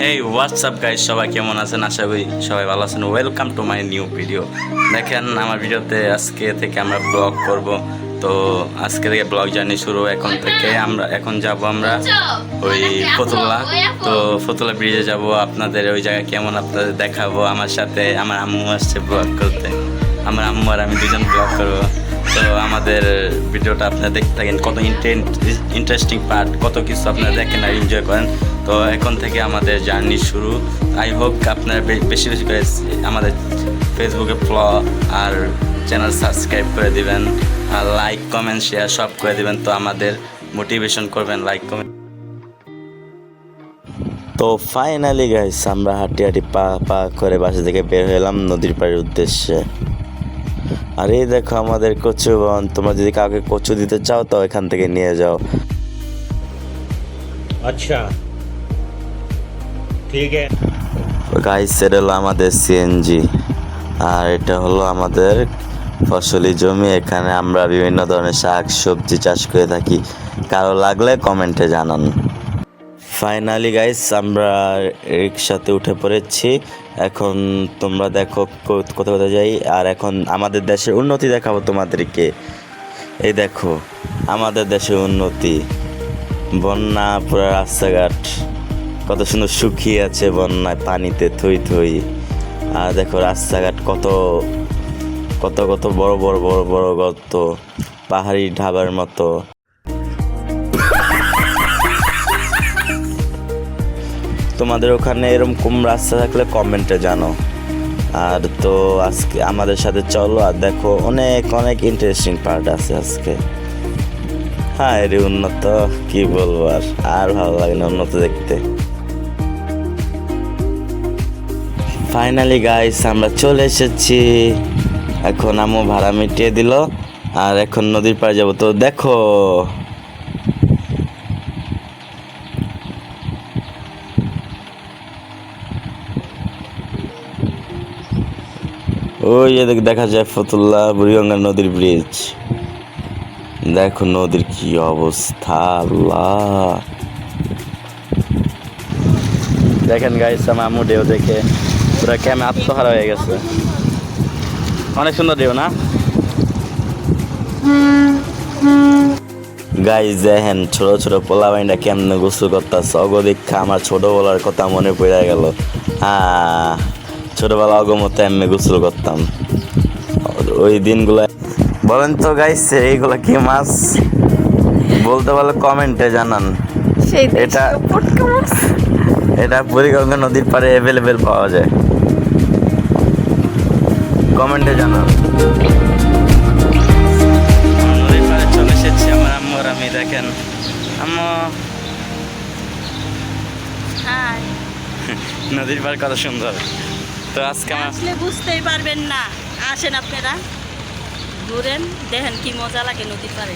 হেই WhatsApp guys সবাই কেমন আছেন? আশা করি সবাই ভালো আছেন। Welcome to my new video দেখেন, আমার ভিডিওতে আজকে থেকে আমরা ব্লগ করব। তো আজকে থেকে ব্লগ জার্নি শুরু। এখন থেকে আমরা এখন যাব আমরা ওই ফতুল্লা। তো ফতুল্লা ব্রিজে যাব। আপনাদের ওই জায়গায় কেমন আপনাদের দেখাবো। আমার সাথে আমার আম্মু আসছে ব্লগ করতে। আমার আম্মু আর আমি দুজন ব্লগ করব। তো আমাদের ভিডিওটা আপনারা দেখতে থাকেন, কত ইন্টারেস্টিং পার্ট কত কিছু আপনারা দেখেন আর এনজয় করেন। তো এখন থেকে আমাদের জার্নি শুরু। আই হোপ আপনারা বেশি বেশি করে আমাদের ফেসবুকে ফলো আর চ্যানেল সাবস্ক্রাইব করে দিবেন। আর লাইক কমেন্ট শেয়ার সব করে দিবেন। তো আমাদের মোটিভেশন করবেন লাইক কমেন্ট তো ফাইনালি গাইস আমরা হাঁটি হাঁটি পা পা করে বাসা থেকে বের হলাম নদীর পাড়ের উদ্দেশ্যে। আর এই দেখো আমাদের কচু বন তোমরা যদি কাউকে কচু দিতে চাও তো এখান থেকে নিয়ে যাও। আচ্ছা। ঠিক গাইস এটা হলো আমাদের সিএনজি আর এটা হলো আমাদের ফসলি জমি। এখানে আমরা বিভিন্ন ধরনের শাক সবজি চাষ করে থাকি। কারও লাগলে কমেন্টে জানান। ফাইনালি গাইস আমরা রিক্সাতে উঠে পড়েছি। এখন তোমরা দেখো কো- কোথায় কোথায় যাই, আর এখন আমাদের দেশের উন্নতি দেখাবো তোমাদেরকে। এই দেখো, আমাদের দেশের উন্নতি। বন্যা, পুরো রাস্তাঘাট, কত সুন্দর শুকিয়ে আছে বন্যায়, পানিতে থই থই। আর দেখো রাস্তাঘাট কত কত কত বড় বড় বড় বড় গর্ত, পাহাড়ি ঢাবার মতো। তোমাদের ওখানে এরকম রাস্তা থাকলে কমেন্টে জানো। আর তো আজকে আমাদের সাথে চলো আর দেখো অনেক অনেক ইন্টারেস্টিং পার্ট আছে আজকে। হ্যাঁ এর উন্নত, কি বলব আর আর ভালো লাগে না উন্নত দেখতে। ফাইনালি গাইস আমরা চলে এসেছি। এখন আমু ভাড়া মিটিয়ে দিল, আর এখন নদীর পাড়ে যাব। তো দেখো ওই এদিক দেখা যায় ফতুল্লা বুড়িগঙ্গা নদীর ব্রিজ দেখো নদীর কি অবস্থা আল্লাহ। দেখেন গাইস আম্মু ঢেউ দেখে। পুরো ক্যামে আত্মহারা হয়ে গেছে। অনেক সুন্দর ঢেউ না? গাইস দেখেন ছোট ছোট পোলা বাইনটা কেমনে গোসল করতেছে। অগদীক্ষা আমার ছোটবেলার কথা মনে পড়ে গেল। হ্যাঁ। ছোটবেলা অগমতে এমনি গোসল করতাম। ওই দিনগুলো বলেন তো গাইস এইগুলা কি মাছ? বলতে পারলে কমেন্টে জানান। এটা এটা বুড়িগঙ্গা নদীর পাড়ে অ্যাভেলেবেল পাওয়া যায়। কমেন্টে জানান। নদীর পাড়ে চলে এসেছি আমার আম্মু আর আমি দেখেন। আম্মু। নদীর পাড় কত সুন্দর। তো আজকে আসলে বুঝতেই পারবেন না। আসেন আপনারা। ঘুরেন, দেখেন কি মজা লাগে নদীর পাড়ে।